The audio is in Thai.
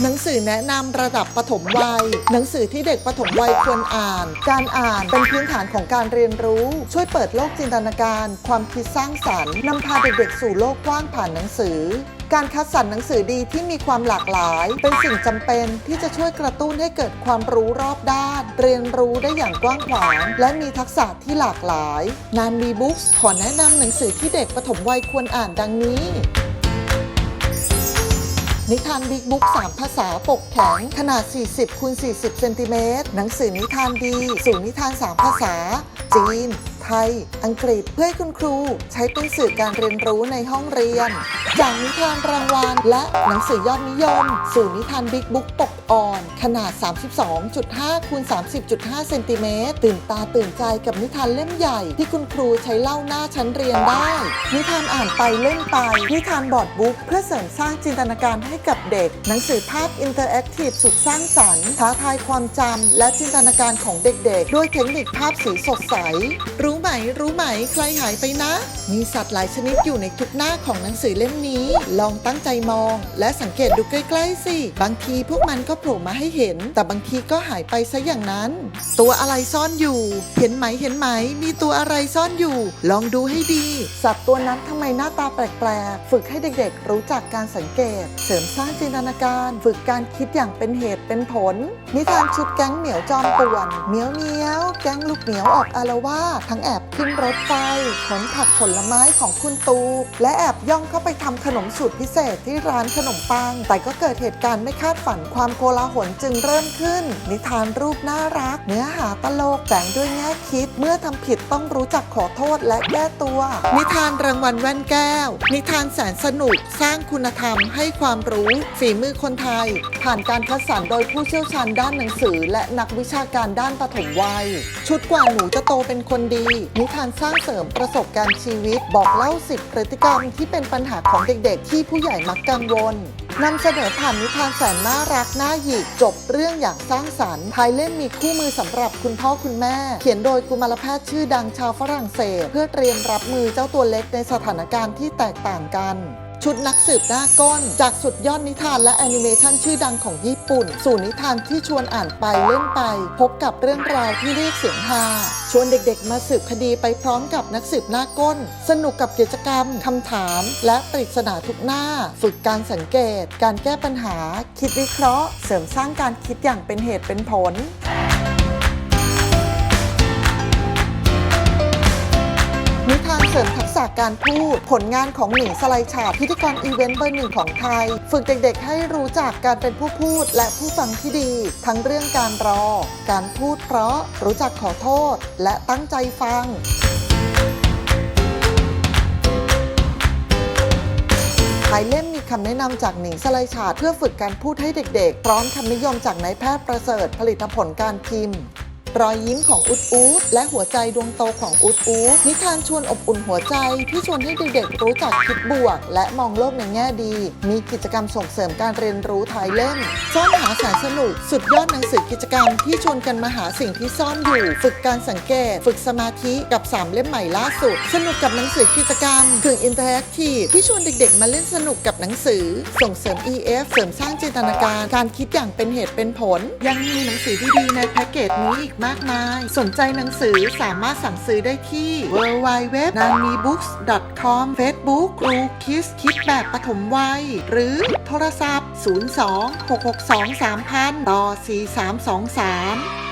หนังสือแนะนำระดับปฐมวัย หนังสือที่เด็กปฐมวัยควรอ่าน การอ่านเป็นพื้นฐานของการเรียนรู้ ช่วยเปิดโลกจินตนาการ ความคิดสร้างสรรค์นำพาเด็กๆสู่โลกกว้างผ่านหนังสือการคัดสรรหนังสือดีที่มีความหลากหลาย เป็นสิ่งจำเป็นที่จะช่วยกระตุ้นให้เกิดความรู้รอบด้าน เรียนรู้ได้อย่างกว้างขวาง และมีทักษะที่หลากหลาย นานมีบุ๊กขอแนะนำหนังสือที่เด็กปฐมวัยควรอ่านดังนี้ นิทานบิ๊กบุ๊ก3ภาษาปกแข็งขนาด 40คูณ40 เซนติเมตร หนังสือนิทานดี สู่นิทาน 3 ภาษา จีน ไทย อังกฤษเพื่อให้คุณครู ใช้เป็นสื่อการเรียนรู้ในห้องเรียน จากนิทานรางวัลและหนังสือยอดนิยม สู่นิทานบิ๊กบุ๊กปกอ่อน ขนาด 32.5คูณ30.5เซนติเมตรตื่นตาตื่นใจกับนิทานเล่มใหญ่ ที่คุณครูใช้เล่าหน้าชั้นเรียนได้ นิทานอ่านไปเล่นไป นิทานบอร์ดบุ๊กเพื่อเสริมสร้างจินตนาการให้กับเด็ก หนังสือภาพอินเตอร์แอคทีฟสุดสร้างสรรค์ท้าทายความจำและจินตนาการของเด็กๆ ด้วยเทคนิคภาพสีสดใสรูู้ไหม รู้ไหม ใครหายไปนะ มีสัตว์หลายชนิดอยู่ในทุกหน้าของหนังสือเล่มนี้ ลองตั้งใจมอง และสังเกตดูใกล้ๆสิ บางทีพวกมันก็โผล่มาให้เห็น แต่บางทีก็หายไปซะอย่างนั้น ตัวอะไรซ่อนอยู่ เห็นไหม เห็นไหม มีตัวอะไรซ่อนอยู่ ลองดูให้ดี สัตว์ตัวนั้นทำไมหน้าตาแปลกๆ ฝึกให้เด็กๆ รู้จักการสังเกต เสริมสร้างจินตนาการ ฝึกการคิดอย่างเป็นเหตุเป็นผล นิทานชุดแก๊งเหมียวจอมป่วน เหมียวเหมียว แก๊งลูกเหมียวออกอารวาสทั้งแอบขึ้นรถไฟขนผักผลไม้ของคุณตู และแอบย่องเข้าไปทำขนมสูตรพิเศษที่ร้านขนมปัง แต่ก็เกิดเหตุการณ์ไม่คาดฝันความโกลาหลจึงเริ่มขึ้น นิทานรูปน่ารัก เนื้อหาตลกแต่งด้วยแง่คิด เมื่อทำผิดต้องรู้จักขอโทษและแก้ตัว นิทานรางวัลแว่นแก้ว นิทานแสนสนุกสร้างคุณธรรมให้ความรู้ฝีมือคนไทย ผ่านการคัดสรรโดยผู้เชี่ยวชาญด้านหนังสือ และนักวิชาการด้านปฐมวัย ชุดกว่าหนูจะโตเป็นคนดีนิทานสร้างเสริมประสบการณ์ชีวิต บอกเล่าสิบพฤติกรรมที่เป็นปัญหาของเด็กๆ ที่ผู้ใหญ่มักกังวลนำเสนอผ่านนิทานแสนน่ารักน่าหยิกจบเรื่องอย่างสร้างสรรค์ท้ายเล่มมีคู่มือสำหรับคุณพ่อคุณแม่ เขียนโดยกุมารแพทย์ชื่อดังชาวฝรั่งเศส เพื่อเตรียมรับมือเจ้าตัวเล็กในสถานการณ์ที่แตกต่างกันชุดนักสืบหน้าก้น จากสุดยอดนิทานและแอนิเมชันชื่อดังของญี่ปุ่น สู่นิทานที่ชวนอ่านไปเล่นไป พบกับเรื่องราวที่เรียกเสียงฮา ชวนเด็กๆ มาสืบคดีไปพร้อมกับนักสืบหน้าก้น สนุกกับกิจกรรมคำถาม และปริศนาทุกหน้า ฝึกการสังเกต การแก้ปัญหา คิดวิเคราะห์ เสริมสร้างการคิดอย่างเป็นเหตุเป็นผล เสริมทักษะการพูด ผลงานของหนิงสไลชาพิธีกรอีเวนต์เบอร์หนึ่งของไทย ฝึกเด็กๆให้รู้จักการเป็นผู้พูดและผู้ฟังที่ดี ทั้งเรื่องการรอ การพูดเพราะรู้จักขอโทษ และตั้งใจฟังท้ายเล่มมีคำแนะนำจากหนิงสไลชาดเพื่อฝึกการพูดให้เด็กๆ พร้อมคำนิยมจากนายแพทย์ประเสริฐผลิตผลการพิมพ์ รอยยิ้มของอุดอูดและหัวใจดวงโตของอุด อูดนิทานชวนอบอุ่นหัวใจ ที่ชวนให้เด็กๆรู้จักคิดบวก และมองโลกในแง่ดี มีกิจกรรมส่งเสริมการเรียนรู้ท้ายเล่มซ่อนหาแสนสนุก สุดยอดหนังสือกิจกรรม ที่ชวนกันมาหาสิ่งที่ซ่อนอยู่ ฝึกการสังเกต ฝึกสมาธิกับ3เล่มใหม่ล่าสุด สนุกกับหนังสือกิจกรรมถึงอินเตอร์แอคทีฟที่ชวนเด็กๆ มาเล่นสนุกกับหนังสือ ส่งเสริม EF เสริมสร้างจินตนาการ การคิดอย่างเป็นเหตุเป็นผล ยังมีหนังสือดีๆในแพ็กเกจนี้อีกมากมาย สนใจหนังสือสามารถสั่งซื้อได้ที่ที่ w w w n a n i b o o k s com Facebook ครูคิสคิดแบบปฐมวัย หรือโทรศัพท์ 02 662 3000 ต่อ 4323